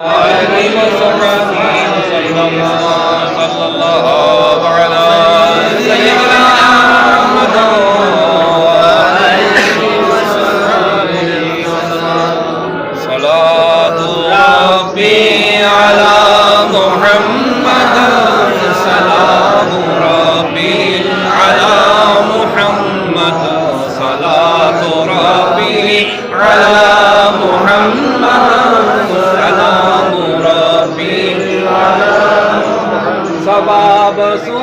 وعليم الرحمن صلى الله على سيدنا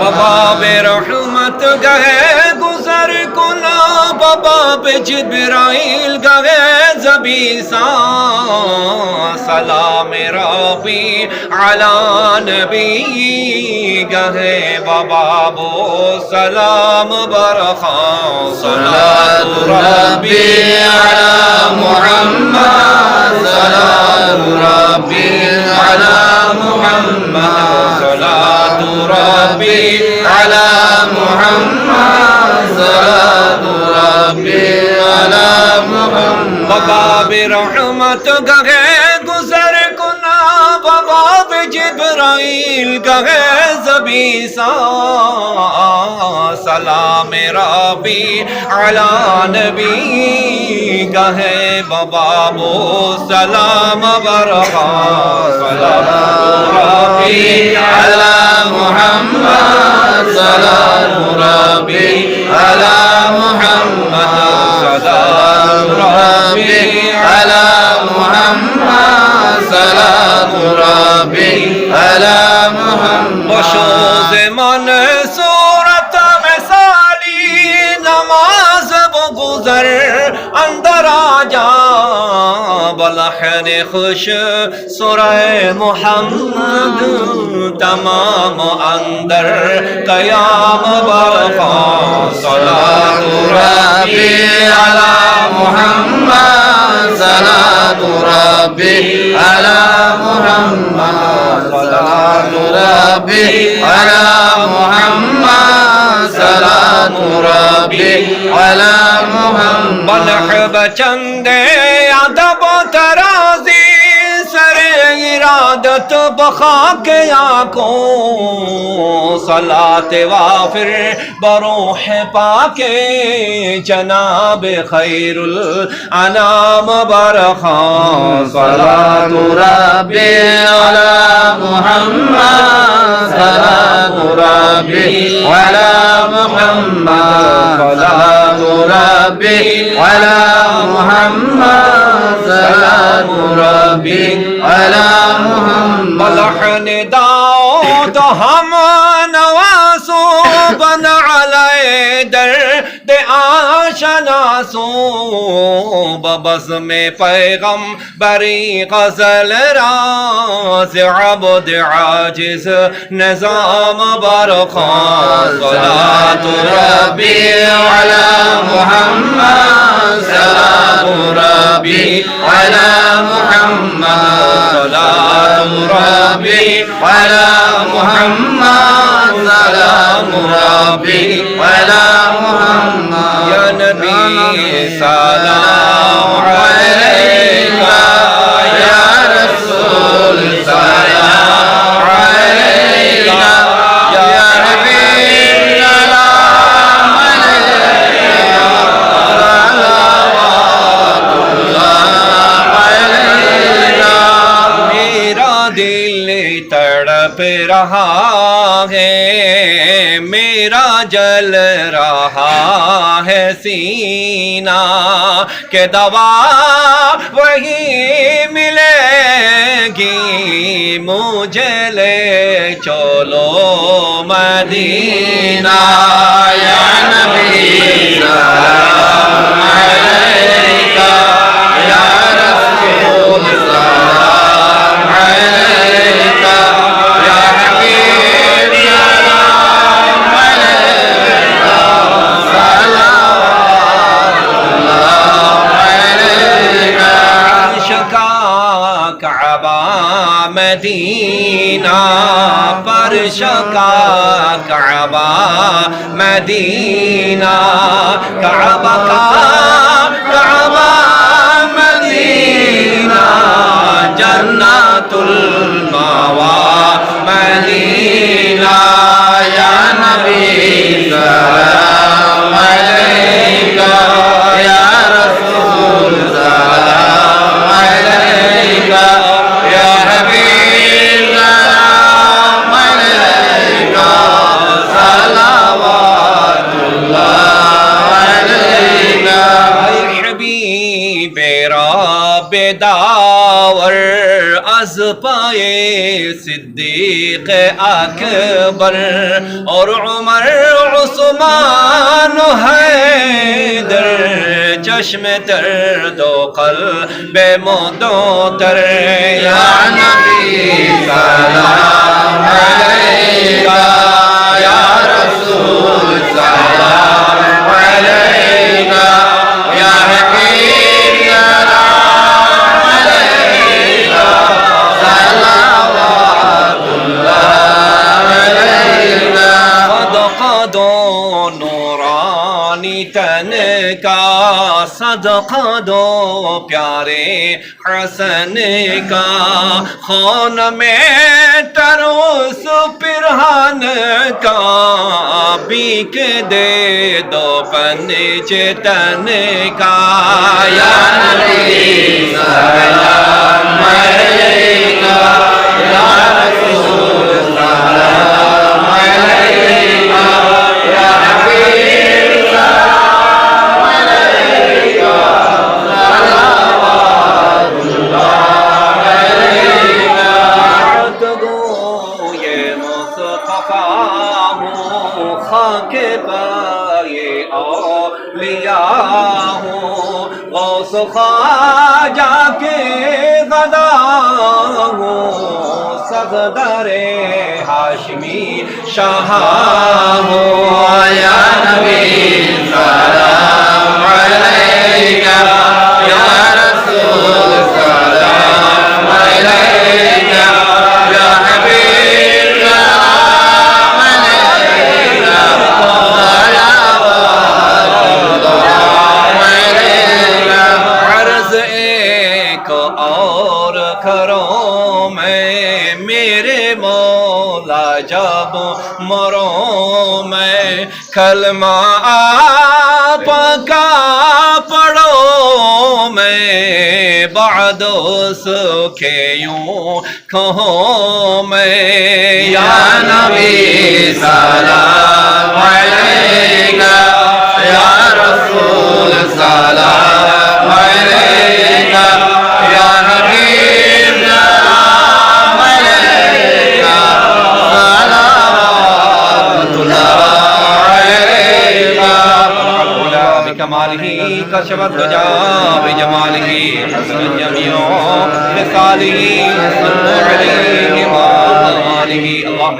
বাবাবে রহমত গাহে গুজর কোন বাবাবে জিবরাইল গাহে। ساں سلام ربی علی نبی گہے بابو سلام برخان صلاة ربی علی محمد صلاة ربی علی محمد صلاة ربی علی محمد تیرے رحمت گہے گزر کنا باب جبرائیل گہے زبی سا سلام ربی علی نبی گہے بابو سلام برہا سلام ربی علی محمد سلام ربی علی محمد سلام ربی মুরাবি আলা মুহাম্মদ বসো। যে মনে সুরত মেসালি নামাজ বগুজার আন্দর আজা বলহন খুশ সুরায় মুহাম্মদ তমাম আন্দর কয়াম বরফা সলাতু রাবি আলা মুহাম্মদ সলাতু রাবি আলা محمد صلاة ربي على محمد صلاة ربي على محمد بلحب چندے عبادت بخا کے آنکھوں صلات وافر بروح پاک جناب خیر الانام برخان صلات رب علی محمد صلات رب علی محمد صلات رب علی محمد صلات رب علی ملحن داؤ تو ہم نواسو بن علی در دے آشنا سو ببز میں پیغم بری غزل راز عبد عاجز نظام برخان صلاة ربی علی محمد صلاة ربی ربی علی محمد سلام ربی علی محمد یا نبی سلام तड़प रहा है, मेरा जल रहा है सीना। के दवा वही मिलेगी, मुझे ले चलो मदीना। या नबी মদিনা পর শকা Kaaba Medina Kaaba Kaaba Medina জন্নাতুল মাওয়া মদিনা ইয়া নবী সালাম अकबर और उमर उस्मान हैदर चश्म तर दो कल बेमोदो तर या नबी सदका दो प्यारे हसन का खान में टरोस पिरहान का बीक दे दो पंच तन का या नबी सलाम سخا جا کے غدا ہو صدر ہاشمی شاہ ہو۔ یا نبی سارا میرے مولا جب مرو میں کلمہ پکا پڑو میں بعد اس کے یوں کہوں میں یا نبی سلام علیکہ یا رسول سلام कमाल ही कशवत ध्वजा जमाल ही। हसन जमियों मिसाल ही हसन अलैहि व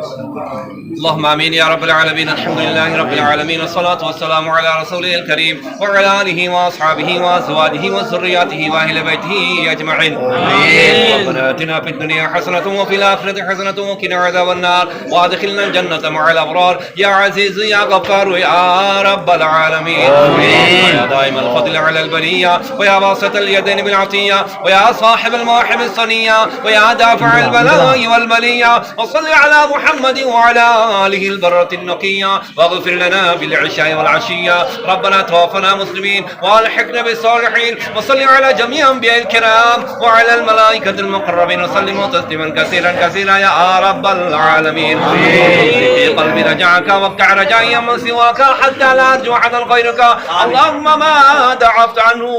اللهم آمين يا رب العالمين الحمد لله رب العالمين والصلاة والسلام على رسوله الكريم وعلى آله وأصحابه وأزواجه وذرياته وأهل بيته أجمعين. آمين. ربنا آتنا في الدنيا حسنة وفي الآخرة حسنة وقنا عذاب النار. وأدخلنا الجنة مع الأبرار. يا عزيز يا غفار يا رب العالمين. آمين. على البريه ويا باسط اليدين بالعطيه ويا صاحب المواهب الصنية ويا دافع البلاء والبليه وصل على محمد وعلى آله البرة النقية واغفر لنا بالعشاء والعشية. ربنا توفنا مسلمين والحقنا بالصالحين وصل على جميع أنبياء الكرام وعلى الملائكة المقربين وسلموا تسليما كثيرا كثيرا يا رب العالمين. في قلبي رجعك وابقع رجائي من سواك حتى لا أرجو أحدا غيرك. اللهم ما دعفت আনহু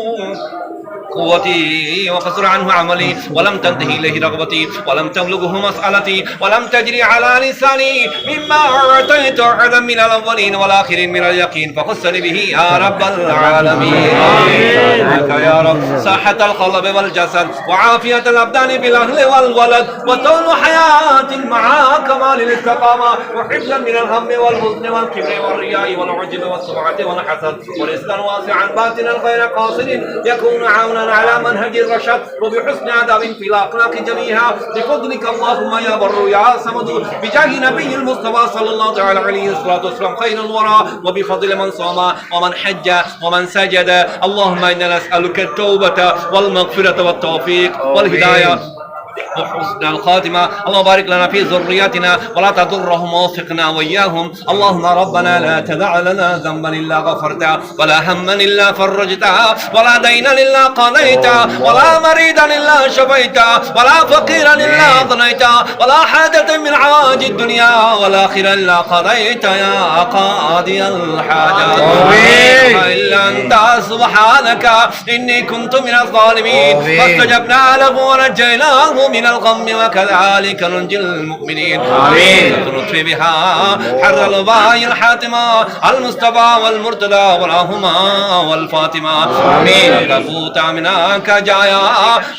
قوتي وقصر عنه عملي ولم تنتهي إليه رغبتي ولم تبلغه مسألتي ولم تجري على لساني مما أعطيت أحدا من الأولين والآخرين من اليقين فخصني به يا رب العالمين. آمين. يا رب صحة القلب والجسد وعافية الأبدان بالأهل والولد وطول حياة مع كمال الاستقامة وحفظا من الهم والحزن والكبر والرياء والعجب والسمعة والحسد ورزقا واسعا باطنا غير قاصد يكون عونا وجعلنا على منهج الرشاد وبحسن آداب في الأخلاق جميعها بفضلك اللهم يا بر يا صمد. بجاه نبي المصطفى صلى الله تعالى عليه والسلام خير الورى. وبفضل من صام ومن حج ومن سجد. اللهم إنا نسألك التوبة والمغفرة والتوفيق والهداية. وحسن الخاتمة. اللهم بارك لنا في ذرياتنا ولا تضرهم ووفقنا وإياهم. اللهم ربنا لا تدع لنا ذنبا إلا غفرته ولا هما إلا فرجته ولا دينا إلا قضيته ولا مريضا إلا شفيته ولا فقيرا إلا أغنيته ولا حاجة من حوائج الدنيا والآخرة إلا قضيت يا قاضي الحاجات. سبحانك إني كنت من الظالمين. فاستجبنا له ونجيناه من الغم وكذلك ننجي المؤمنين آمين. لطف بها حر الوباء الحاتمة المصطفى والمرتضى والهما والفاطمة آمين. كفوت منك جايا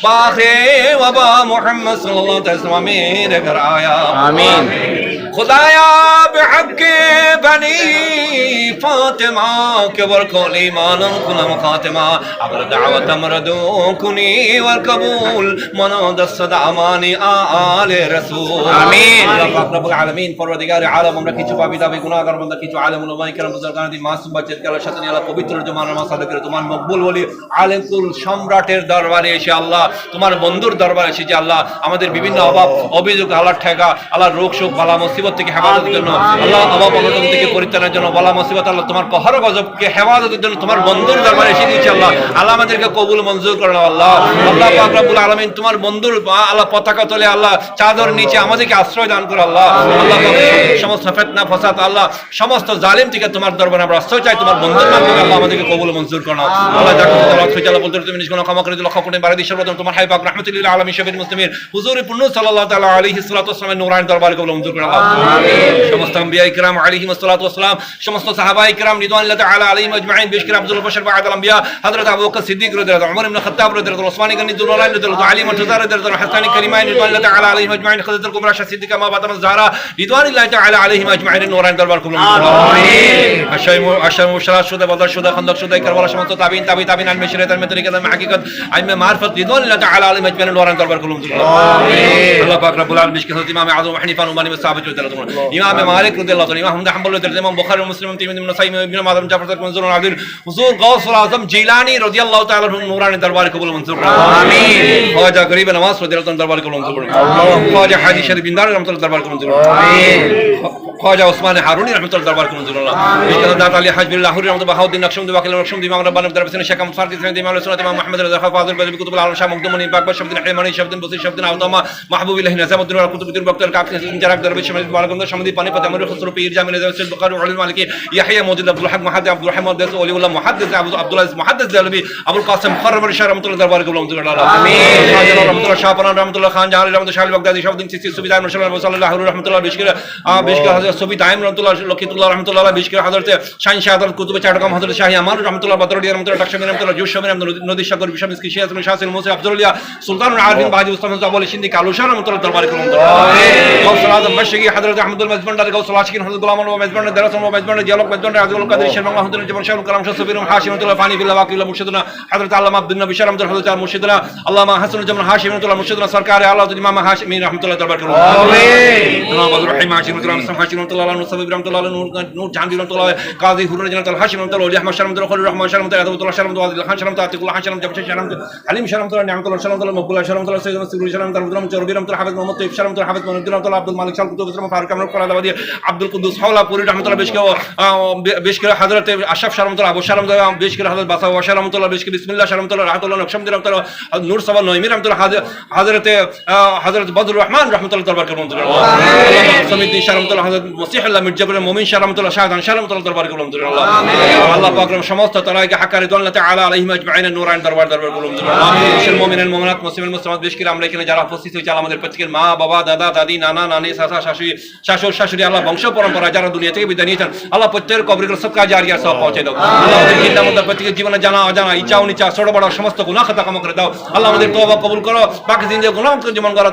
باخي وبا محمد صلى الله عليه وسلم آیا آمين. خدایا بحق بني فاطمة كبر كل إيمانا كل خاتمة أبر دعوة مردو كني والقبول مناد الصدعماني آل رسول آمين. আল্লাহ পাক রব্বুল আলামিন পরওয়ারদিগার আলম আমরা কিছু পাপী দাবি গুনাহগার বান্দা কিছু আলেম উলামায়ে কেরাম বুজুর্গান দি মাসুম বাচ্চাদের কালার সাথে নিয়ে আল্লাহ পবিত্র জমান মাসালে করে তোমার মকবুল বলি আলেমকুল সম্রাটের দরবারে এসে আল্লাহ তোমার বন্ধুর দরবারে এসে যে আল্লাহ আমাদের বিভিন্ন অভাব অভিযোগ আল্লাহ ঠেকা আল্লাহ রোগ শোক বালা মুসিবত থেকে হেফাজতের জন্য আল্লাহ অভাব অনটন থেকে পরিত্রাণের জন্য বালা মুসিবত আল্লাহ তোমার পহর গজবকে হেফাজতের জন্য তোমার বন্ধুর দরবারে এসে দিয়েছে আল্লাহ। আল্লাহ আমাদেরকে কবুল মঞ্জুর করো আল্লাহ। আল্লাহ পাক রব্বুল আলামিন তোমার বন্ধুর আল্লাহ পতাকা তোলে আল্লাহ চাদর নিচে আমাদেরকে আশ্রয় দান করো আল্লাহ। আল্লাহ সমস্ত ফিতনা ফাসাদ আল্লাহ সমস্ত জালিম থেকে তোমার দরবারে আমরা আশ্রয় চাই তোমার বন্ধুর মাধ্যমে আল্লাহ আমাদেরকে কবুল মঞ্জুর করো আল্লাহ যাকে বলতে তুমি নিজগুলো ক্ষমা করে লক্ষ কোটি তোমার হাই পাক রাহমাতুল্লাহ মুসলিমের হুজুর পূর্ণ আলাইহি সাল্লাতু ওয়াসালামের দরবারে কবুল মঞ্জুর করো সমস্ত আম্বিয়া ইকরাম ওয়াসালাম সমস্ত সাহাবা ইকরাম তাআলা আলাইহিম আজমাইন বিশ করে আব্দুল বাশার বাদ আল আম্বিয়া হযরত আবু বকর সিদ্দিক রাদিয়াল্লাহু আনহু উমর ইবনে খাত্তাব রাদিয়াল্লাহু আনহু ওসমান গনি দুলাইন রাদিয়াল্লাহু আলী মুর্তজা রাদিয়াল্লাহু আনহু হাসানি করিমাইন রিদওয়ানুল্লাহ তাআলা আলাইহিম আজমাইন খাদিজাতুল কুবরা শাহ সিদ্দিকা মা ফাতেমা জাহরা রিদওয়ানুল্লাহ তাআলা আলাইহিম আজমাইন নূরানি দরবার কবুল মঞ্জুর করো আমিন আশাইমু আশার মুশরাত শুদা বদর শুদা খন্দক শুদা কারবালা সমস্ত তাবিন তাবি তাবিন আল মিশরে তার মেতরিকা তার হাকিকত আইমে মারফত রিদওয়ানুল্লাহ তাআলা আলাইহিম আজমাইন নূরানি দরবার কবুল মঞ্জুর করো আমিন আল্লাহ পাক রব্বুল আলামিন বিশকে হযরত ইমাম আযম হানিফা নুমানি সাহাবী রাদিয়াল্লাহু আনহু ইমাম মালিক রাদিয়াল্লাহু তাআলা ইমাম আহমদ হাম্বল রাদিয়াল্লাহু ইমাম বুখারী মুসলিম তিরমিজি ইবনে সাইম ইবনে মাদাম জাফর তাক মনজুর আদিল হুজুর গাউসুল আজম জিলানী রাদিয়াল্লাহু তাআলা আনহু নূরানি দরবার কবুল মঞ্জুর করো আমিন। খাজা গরিব নওয়াজ রাদিয়াল্লাহু তাআলা দরবার কবুল মঞ্জুর করো খাজা হাজি শরীফ বিন রহমাতুল্লাহ দরবার কবুল মঞ্জুর করো আমিন। খাজা ওসমান হারুনি রহমাতুল্লাহ দরবার কবুল মঞ্জুর করো বিশকাত দাত আলী হাজবি লাহুরি রহমাতুল্লাহ বাহাউদ্দিন নকশবন্দি ওয়াকিল নকশবন্দি ইমাম রব্বানি দরবার শেখ আহমদ ফারদি সাইদ ইমাম সুন্নাত ইমাম মুহাম্মদ রাজা ফাজিল বাজি কুতুব আলম শাহ মকদুমনি পাকবার শব্দিন হিমানি শব্দিন বসি শব্দিন আউতামা মাহবুবিল্লাহ নাজামুদ্দিন ওয়া কুতুবুদ্দিন বক্তর কাকি জারাক দরবেশ বালাগন্দ শমদি পানি পাতে খসরু পীর জামিল বুখারী মালিকি ইয়াহইয়া মওদুদ আব্দুল হক মুহাদ্দিস আব্দুল রহমান ওলিউল্লাহ মুহাদ্দিস আব্দুল আজিজ মুহাদ্দিস জালবি আবুল কাসিম শাহ রহমাতুল্লাহ দরবার আমিন রহমাতুল্লাহ শাহ রহমাতুল্লাহ খান রহমাতুল্লাহ শাহ বাগদাদি শব্দিন সিসি সুবিদা মুশাল্লাহ সাল্লাল্লাহু আলাইহি রহমাতুল্লাহ বিশকির বিশকির সুবি দাইম রহমাতুল্লাহ লকিতুল্লাহ রহমাতুল্লাহ বিশকির শাহিন শাহ কুতুব আমার রহমাতুল্লাহ বদরুদ্দিন রহমাতুল্লাহ রহমাতুল্লাহ রহমাতুল্লাহ নদী সাগর শিয়াস মুসা আব্দুল্লাহ সুলতান আরবিন বাজি আবুল সিন্দি কালুশা রহমাতুল্লাহ দরবার গৌসুল আজম হযরত আহমদুল মজবন্ডার গৌসুল আশিকিন হযরত গোলাম আলম মজবন্ডার দরাসম মজবন্ডার জিয়ালক মজবন্ডার আজুল কাদের শেখ বাংলা হযরত জীবন শাহ কালাম শাহ হাশিম রহমাতুল্লাহ ফানি বিল্লাহ ওয়াকিল মুর্শিদুনা হযরত আল্লামা আব্দুল নবী শাহ রহমাতুল্লাহ হযরত মুর্শিদুনা আল্লামা হাসানুল জামান হাশিম রহমাতুল্লাহ মুর্শিদুনা সরকার আল্লাহ ইমাম হাশিমি রহমাতুল্লাহ দরবার কবুল আমিন। জনাব আব্দুর রহিম হাশিম রহমাতুল্লাহ হাশিম রহমাতুল্লাহ মুসাবিব রহমাতুল্লাহ নূর নূর জাহাঙ্গীর রহমাতুল্লাহ কাজী হুরুন জানাতুল হাশিম রহমাতুল্লাহ ওলি আহমদ শাহ রহমাতুল্লাহ খলিল রহমান শাহ আদাবুল্লাহ শাহ আদিল খান শাহ আতিকুল্লাহ খান শাহ জামশেদ শাহ হালিম শাহ নিয়ামতুল্লাহ শাহ মকবুল্লাহ শাহ সৈয়দ সিরুল শাহ রহমাতুল্লাহ রহমাতুল্লাহ চরবি রহমাতুল্লাহ হাফেজ মোহাম্মদ তৈব শাহ হাফেজ মনিদুল রহমাতুল্লাহ আব্দুল মালিক শাহ ফারুক কামরুল ফরাদাবাদী আব্দুল কুদ্দুস হাওলা পুরি রহমাতুল্লাহ বেশ কেউ বেশ করে হযরত আশরাফ শাহ আবু শাহ বেশ করে হযরত বাসা ওয়া শাহ বেশ করে বিসমিল্লাহ শাহ রহমাতুল্লাহ রাহমাতুল্লাহ নকশমদি নূর সাবা নয়মি রহমাতুল্লাহ হযরত হযরত বদরুর রহমান রহমাতুল্লাহ দরবার করুন আমিন সমিতি শাহ রহমাতুল্লাহ হযরত মসিহুল্লাহ মির্জাপুর মুমিন শাহ রহমাতুল্লাহ শাহজাহান শাহ রহমাতুল্লাহ দরবার করুন আমিন। আল্লাহ পাক সমস্ত তারাইকে হাকারে দল্লাতে আলা আলাইহিম আজমাইন নূরান দরবার দরবার করুন আমিন। মুসলিম মুমিনের মুমিনাত মুসলিম মুসলিমাত বেশ করে আমরা এখানে যারা উপস্থিত হয়েছে আল্লাহ আমাদের প্রত্যেকের মা বাবা দাদা দাদি নানা নানি চাচা শাশুড়ি শাশুড় শাশুড়ি আল্লাহ বংশ পরম্পরা যারা দুনিয়া থেকে বিদায় নিয়েছেন আল্লাহ প্রত্যেকের কবরিগুলো সবকা জারিয়া সব পৌঁছে দাও। আল্লাহ আমাদের জিন্দা মধ্যে প্রত্যেকের জীবনে জানা অজানা ইচ্ছা অনিচ্ছা ছোট বড় সমস্ত গুনাহ খাতা ক্ষমা করে দাও। আল্লাহ আমাদের তওবা কবুল করো বাকি জিন্দা গুনাহ জীবন করো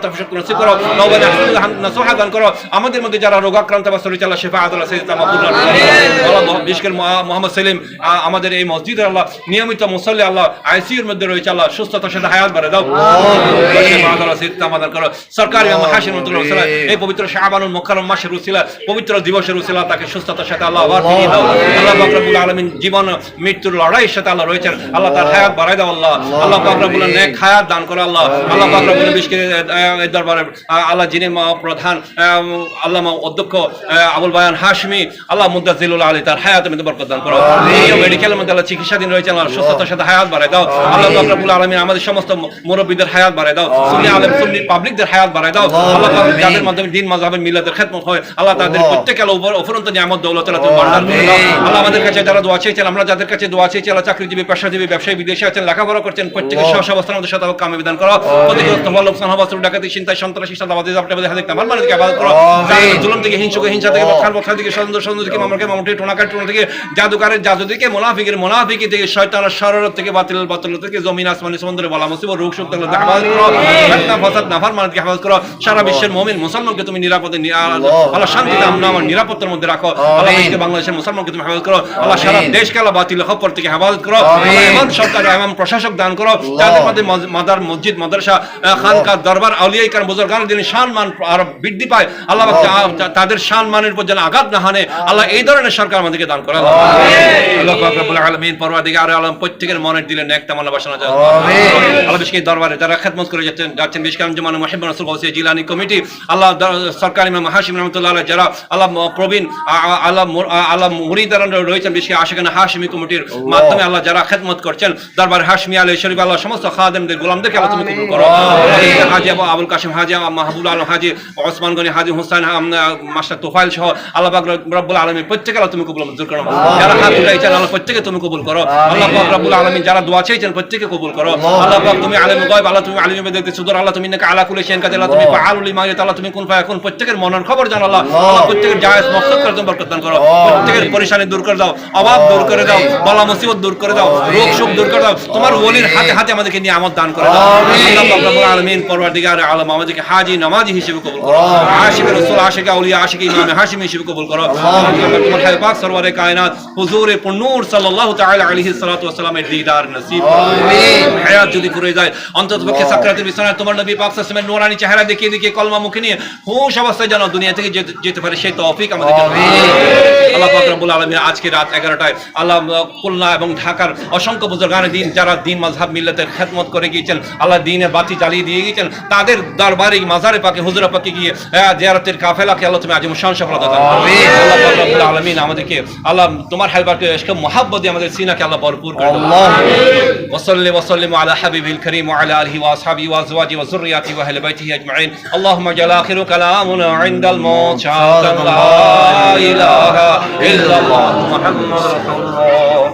নাসুহা দান করো। আমাদের মধ্যে যারা রোগাক্রান্ত আল্লাহ বিশেষ মোহাম্মদ সেলিম আমাদের এই মসজিদের আল্লাহ নিয়মিত মুসল্লি আল্লাহ আইসিইউর মধ্যে রয়েছে আল্লাহ সুস্থতার সাথে হায়াত বাড়ে দাও। করো। সরকারি এই পবিত্র মাসের উসিলা পবিত্র দিবসের উসিলা তাকে সুস্থতার সাথে আল্লাহ আবার ফিরিয়ে দাও। আল্লাহ পাক রব্বুল জীবন মৃত্যুর লড়াইয়ের সাথে আল্লাহ রয়েছেন আল্লাহ তার হায়াত বাড়াই দাও আল্লাহ। আল্লাহ পাক রব্বুল নেক হায়াত দান করো আল্লাহ। আল্লাহ এই দরবারে আল্লাহ যিনি প্রধান আল্লাহ অধ্যক্ষ আবুল বায়ান হাশমি আল্লাহ মুদাজিলুল আলী তার হায়াত মধ্যে বরকত দান করো। মেডিকেলের মধ্যে আল্লাহ চিকিৎসাধীন রয়েছে আল্লাহ সুস্থতার সাথে হায়াত বাড়াই দাও। আল্লাহ রব্বুল আলামিন আমাদের সমস্ত মুরব্বীদের হায়াত বাড়াই দাও। সুন্নি আলেম সুন্নি পাবলিকদের হায়াত বাড়াই দাও। আল্লাহ যাদের মাধ্যমে দিন মাযহাবের মিলাদের খেদমত হয় আল্লাহ তাদের প্রত্যেকের উপর অফুরন্ত নিয়ামত দৌলত আল্লাহ তুমি বন্টন করে। দাও আল্লাহ আমাদের কাছে যারা দোয়া চেয়েছেন আমরা যাদের কাছে দোয়া চেয়েছি আল্লাহ চাকরিজীবী পেশাজীবী ব্যবসায়ী বিদেশে আছেন লেখাপড়া করছেন প্রত্যেকের সহ অবস্থান আমাদের সাথে কামে বিধান করো। ক্ষতিগ্রস্ত হওয়া লোকসান হওয়া ডাকাতি চিন্তায় সন্ত্রাসী আমাদের আপনাদের হাতে কামাল মানে আবাদ করো। জুলুম থেকে হিংসুক হিংসা থেকে বখার বখার থেকে সন্দেহ সন্দেহ থেকে মামলাকে মামুটি টোনাকার টোনা থেকে জাদুকারের জাদু থেকে মোনাফিকের মোনাফিকি থেকে শয়তানের শররত থেকে বাতিল বাতিল থেকে জমিন আসমানি সমুদ্রে বলা মুসিবত রোগ শোক থেকে আবাদ করো ফিতনা ফাসাদ নাফার মানে আবাদ করো সারা বিশ্বের মুমিন মুসলমানকে তুমি নিরাপদে আল্লাহ শান্তিতে আমরা আমার নিরাপত্তার মধ্যে রাখো আল্লাহ বাংলাদেশের মুসলমানকে তুমি হেফাজত করো আল্লাহ সারা দেশকে আল্লাহ বাতিল খবর থেকে হেফাজত করো এমন সরকার এমন প্রশাসক দান করো যাদের মধ্যে মাদার মসজিদ মাদ্রাসা আহ, খানকা দরবার আউলিয়াই কারণ বুজুর্গান দিন সম্মান আরও বৃদ্ধি পায় আল্লাহ তাদের সম্মানের উপর যেন আঘাত না হানে আল্লাহ এই ধরনের সরকার আমাদেরকে দান করে আল্লাহ আল্লাহ পাক রব্বুল আলামিন পরওয়ারদিগার আলম প্রত্যেকের মনের দিলে নেক তামান্না বাসনা যায় আল্লাহ বিশেষ দরবারে যারা খেদমত করে যাচ্ছেন যাচ্ছেন বিশেষ করে জমান মুহিব রাসূল গাউসিয়া জিলানী কমিটি আল্লাহ দ- সরকার ইমাম হাশিম রহমতুল্লাহ আলাইহ যারা আল্লাহ প্রবীণ আল্লাহ আল্লাহ রয়েছেন বিশেষ করে আশিকানা হাশিমি কমিটির মাধ্যমে আল্লাহ যারা খেদমত করছেন দরবার হাশমি আলী শরীফ আল্লাহ সমস্ত খাদেমদের গোলামদেরকে আল্লাহ তুমি কবুল করো। হাজি আবু আবুল কাশিম হাজি মাহবুল আলম হাজি ওসমান গনি হাজি হুসাইন মাস্টার তোফাইল সহ আল্লাহ রব্বুল আলমী প্রত্যেকে আল্লাহ তুমি কবুল মঞ্জুর করো। যারা হাত উঠাইছেন আল্লাহ প্রত্যেকে তুমি কবুল করো। আল্লাহ রব্বুল আলমী যারা দোয়া চেয়েছেন প্রত্যেকে কবুল করো। আল্লাহ তুমি আলম গায়ব আল্লাহ তুমি আলিম বেদে সুদর আল্লাহ তুমি নাকি আলা কুলে শেন কাজে আল্লাহ তুমি লিমা ইয়াত আল্লাহ তুমি কোন ফায়াকুন প্রত্যেকের মনের খবর জানো আল্লাহ। আল্লাহ প্রত্যেকের জায়েজ মকসদ করে তুমি বরকত করো। প্রত্যেকের পরেশানি দূর করে দাও অভাব দূর করে দাও বলা মুসিবত দূর করে দাও রোগ শোক দূর করে দাও। তোমার ওলির হাতে হাতে আমাদেরকে নিয়ে আমদ দান করে দাও। আল্লাহ রব্বুল আলামিন পরওয়ারদিগার আলম আমাদেরকে হাজি নামাজি হিসেবে কবুল করো। আশিকের রাসূল আশিকা আউলিয়া আশিক ইমাম হাশিমি হিসেবে কবুল করো। তোমার হাবিব পাক সরওয়ারে কায়নাত হুজুরে পুন্নুর সাল্লাল্লাহু তাআলা আলাইহি সাল্লাতু ওয়াস সালামের দিদার নসিব। হায়াত যদি পুরে যায় অন্তত পক্ষে সাকরাতের বিছানায় তোমার নবী পাক সাল্লাল্লাহু আলাইহি নূরানি চেহারা দেখিয়ে দেখিয়ে কলমা মুখে নিয়ে হুঁশ অবস্থায় যেন দুনিয়া থেকে যেতে- পারে সেই তৌফিক আমাদের জন্য। আল্লাহ পাক রব্বুল আলামিন আজকে রাত 11টায় আল্লাহ খুলনা এবং ঢাকার অসংখ্য বুজুর্গানের দিন যারা দিন মাযহাব মিল্লাতের খেদমত করে গিয়েছেন আল্লাহ দিনের বাতি জ্বালিয়ে দিয়ে গিয়েছেন তাদের দরবারে মাজারে পাকে হুজুরা পাকে গিয়ে জিয়ারতের কাফেলাকে আল্লাহ তুমি আজিম শান সফলতা দান করো। আল্লাহ পাক রব্বুল আলামিন আমাদেরকে আল্লাহ তোমার হাইবাকে ইশক মোহাব্বত দিয়ে আমাদের সিনাকে আল্লাহ ভরপুর করে দাও وصل وسلم على حبيبه الكريم وعلى اله واصحابه وازواجه وذرياته واهل بيته اجمعين اللهم اجعل اخر كلامنا عند الموت شهاده لا اله الا الله محمد رسول الله